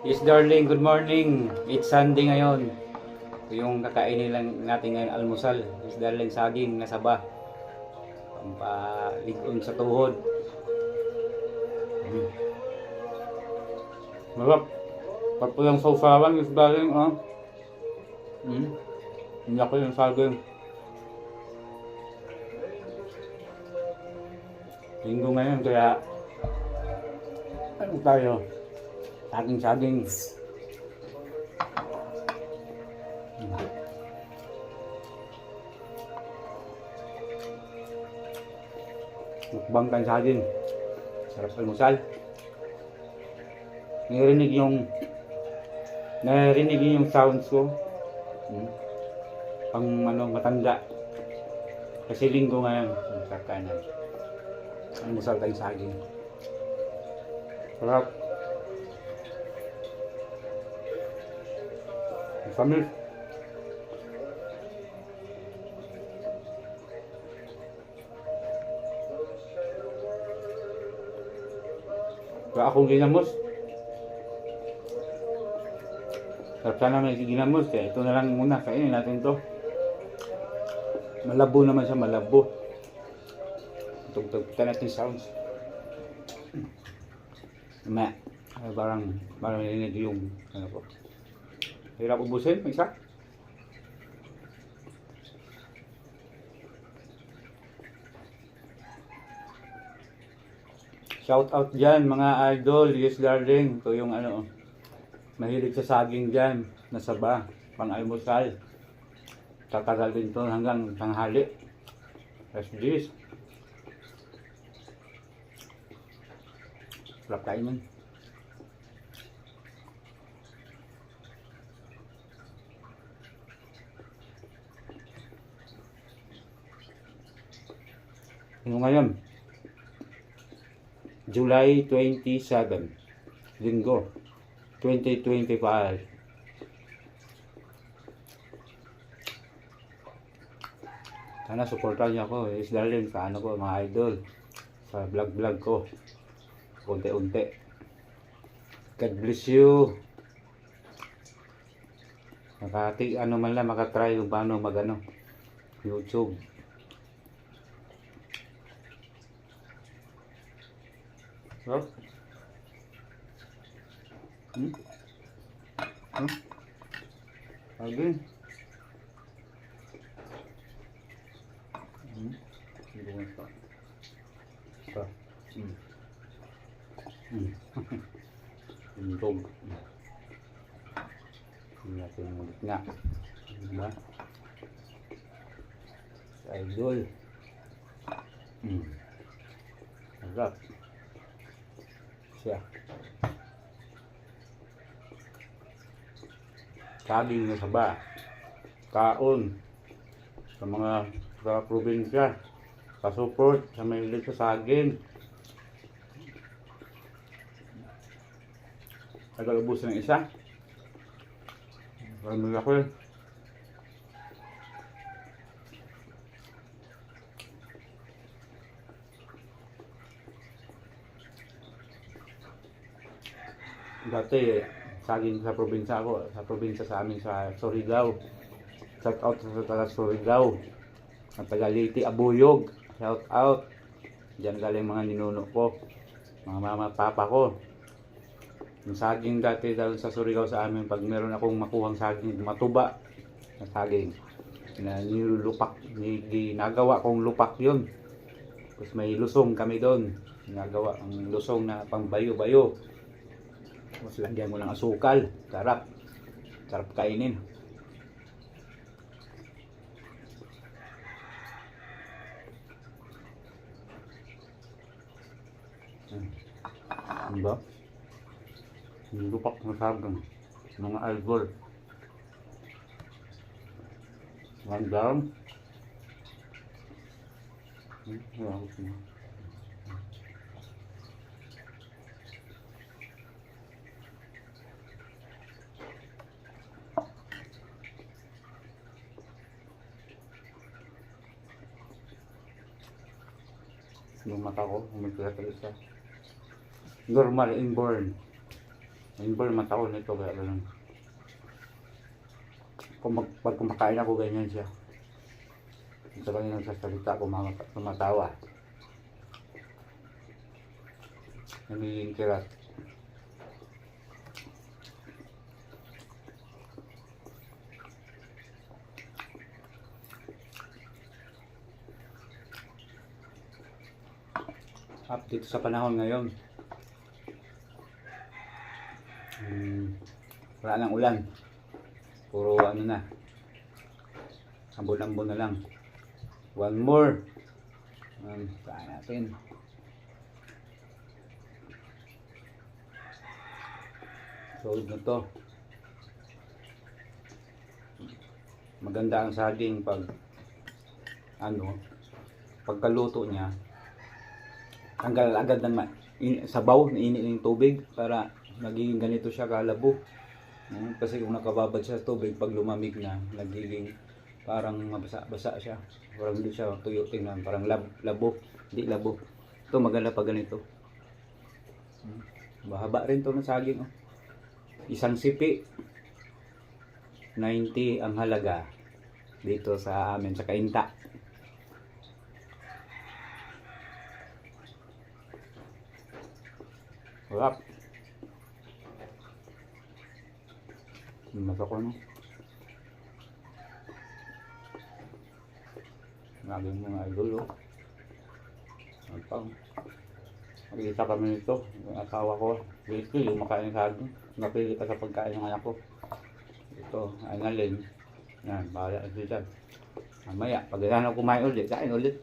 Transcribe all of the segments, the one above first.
Yes, darling. Good morning. It's Sunday ngayon. Ito yung kakainin lang natin ngayon almusal. Yes, darling. Saging na saba. Pampaligon sa tuhod. Mm. Malap. Pag po yung sausawan, yes, darling. Ah. Mm. Hindi ako yung saging. Linggo ngayon, kaya ano tayo? Saging-saging. Hmm. Mukbang kan saging. Sarap almusal. Narinig yung narinig yung sounds ko. Hmm. Pang ano, matanda. Kasi linggo ngayon. Ang kakanan. Almusal tayong saging. Sarap. Kami. Wala akong ginamos. Sarap sana may ginamos kaya ito na lang muna. Kainin natin to. Malabo naman siya, malabo. Tugtog kita natin sounds. Ma, parang parang narinig yung ano ko. Hirap ubusin, may isa. Shout out dyan mga idol, yes darling. Ito yung ano, mahilig sa saging dyan, nasaba, pang almusal. Tatagal din to hanggang tanghali. That's this. Sarap kainin. Ngayon? July 27, Linggo, 2025. Sana supportan niyo ako, is darling, sa ko, mga idol, sa vlog-vlog ko. Unti-unti. God bless you. Makati, ano man lang, makatry kung paano mag ano, YouTube. Sarap. Hmm? Hmm? Again. Hmm? Hindi mo ito. Ito. Hmm. Hmm. Tundog. Hindi natin ulit nga. Idol. Hmm. Sarap. Siya. Saging na saba. Kaon. Sa mga sa probinsya. Pasuport sa may sa saging. Tagal-ubos ng isa. Marami ako eh. Dati, saging sa probinsya ako, sa probinsya sa amin sa Surigao. Shout out sa taga Surigao. Sa taga Liti, Abuyog. Shout out. Diyan galing mga ninuno ko. Mga mama, papa ko. Yung saging dati dahil sa Surigao sa amin, pag meron akong makuhang saging, matuba na saging, na nilulupak, ni- ginagawa kong lupak yun. Tapos may lusong kami doon. Ginagawa ang lusong na pambayo-bayo. Tapos lagyan mo ng asukal. Sarap. Sarap kainin. Hmm. Ano ba? Yung lupak na sagang. Mga algol. One down. Hmm, Yung mata ko, umiklat isa. Normal inborn. Inborn naman ako nito kaya ganun. Kung mag, pag kumakain ako ganyan siya. Lang yung nagsasalita ko mga tumatawa. Nagiging kirat. Update sa panahon ngayon. Hmm, wala nang ulan. Puro ano na. Ambon-ambon na lang. One more. Um, saan natin. Solid na to. Maganda ang saging pag ano, pagkaluto niya, tanggal agad ng in, sabaw, nainit yung tubig para nagiging ganito siya kalabo. Mm, kasi kung nakababad siya sa tubig, pag lumamig na, nagiging parang mabasa-basa siya. Parang hindi siya tuyo tingnan, parang lab, labo, hindi labo. Ito maganda pag ganito. Mm, Mahaba rin to ng saging. Oh. Isang sipi, 90 ang halaga dito sa amin sa Kainta. Sarap. Masa ko no. Naging mga idol oh. Ang pang. Nakikita kami nito. Yung asawa ko. Dito yung makain sa akin. Napili ka sa pagkain ng anak ko. Ito, ay nalin. Yan, bahala na dyan. Mamaya, pag ako kumain ulit, kain ulit.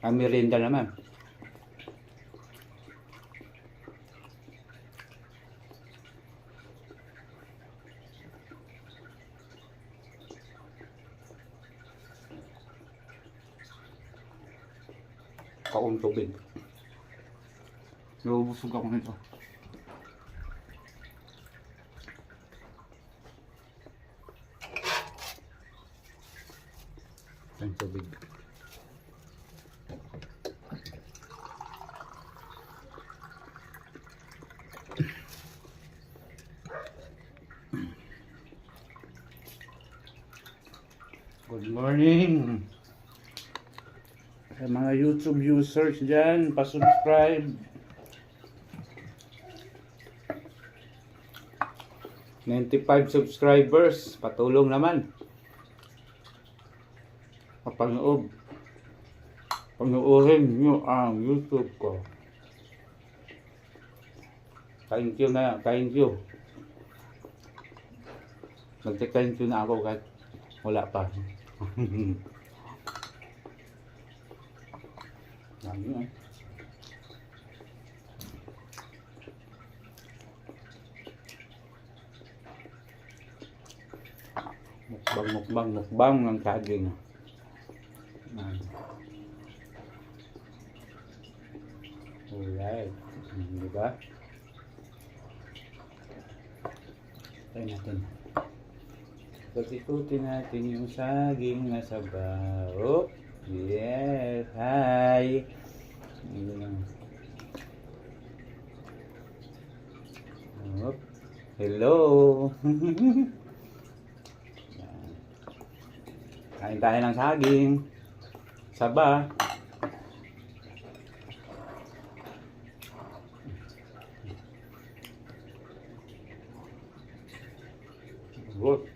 Ang merienda naman. Kaong tubig. Nabubusog ako nito. Ang tubig. Good morning! Sa mga YouTube users dyan, pa-subscribe. Ninety-five subscribers, patulong naman. Kapanood. Panuorin nyo ang YouTube ko. Thank you na, thank you. Nagte-thank you na ako kahit wala pa. Dami eh. Mukbang, mukbang, mukbang ng saging. Alright. Hmm, Di ba? Try natin. Pagtitutin natin yung saging na sabaw. Yes. Hi. Op. Hello. Kain tayo ng saging. Saba. Good.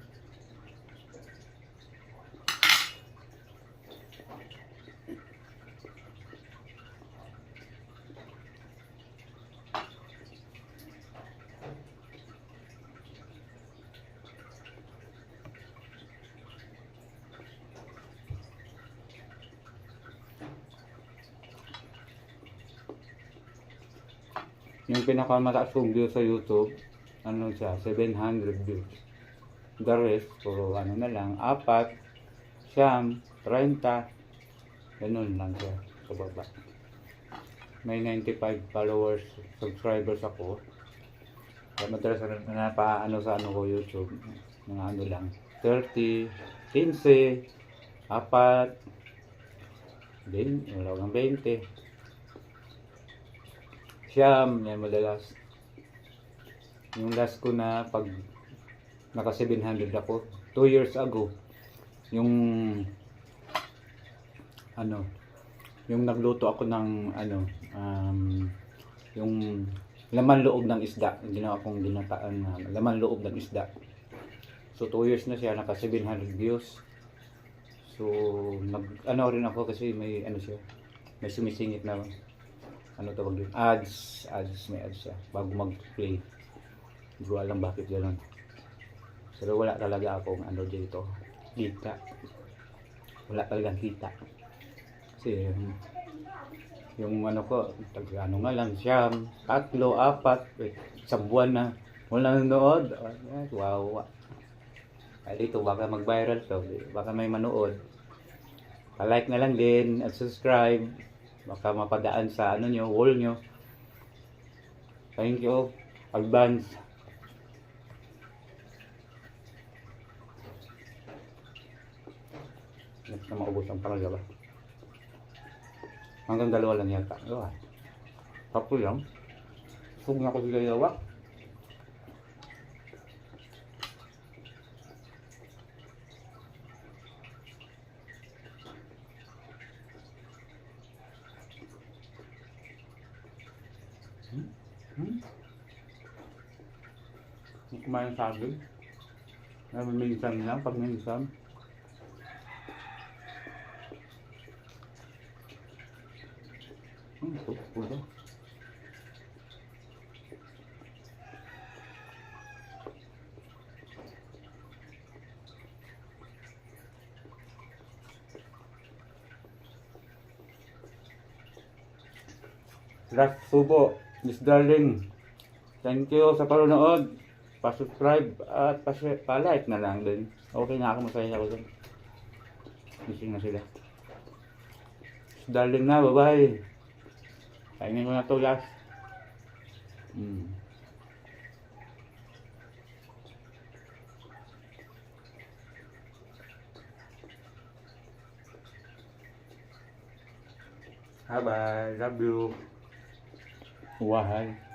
Yung pinakamataas kong view sa YouTube, ano siya, 700 views. The rest, puro ano na lang, apat, siyam, 30, ganun lang siya sa baba. May 95 followers, subscribers ako. Kaya madalas na na ano sa ano ko YouTube, mga ano lang, 30, 15, apat, din, wala kang 20. Siyam, yan madalas. Yung last ko na pag naka 700 ako, 2 years ago, yung ano, yung nagluto ako ng ano, um, yung laman loob ng isda, yung ginawa kong ginataan na laman loob ng isda. So 2 years na siya, naka 700 views. So nag ano rin ako kasi may ano siya, may sumisingit na ano tawag yun, ads, ads, may ads siya bago mag-play. Hindi ko alam bakit gano'n. Pero wala talaga akong ano dito, kita. Wala talagang kita. Kasi yung, yung ano ko, tag ano nga lang, siyam, tatlo, apat, eh, isang buwan na, wala nanonood. Wow. Ay, dito baka mag-viral to, baka may manood. Pa-like na lang din at subscribe. Baka mapadaan sa ano nyo, wall nyo. Thank you. Advance. Next na maubos ang pangalawa. Hanggang dalawa lang yata. Oh, Tapos lang. Sug na ko sa dalawa. Hmm? Hmm? Hindi kumain sa akin. Namiminsan lang, pag minsan. Hmm, puto. Last subo, Miss Darling. Thank you sa panonood. Pa-subscribe at pa-like na lang din. Okay na ako, masaya ako dun. Missing na sila. Miss Darling na, bye-bye. Kainin ko na to last. Mm. Bye-bye. Love you. 哇嗨！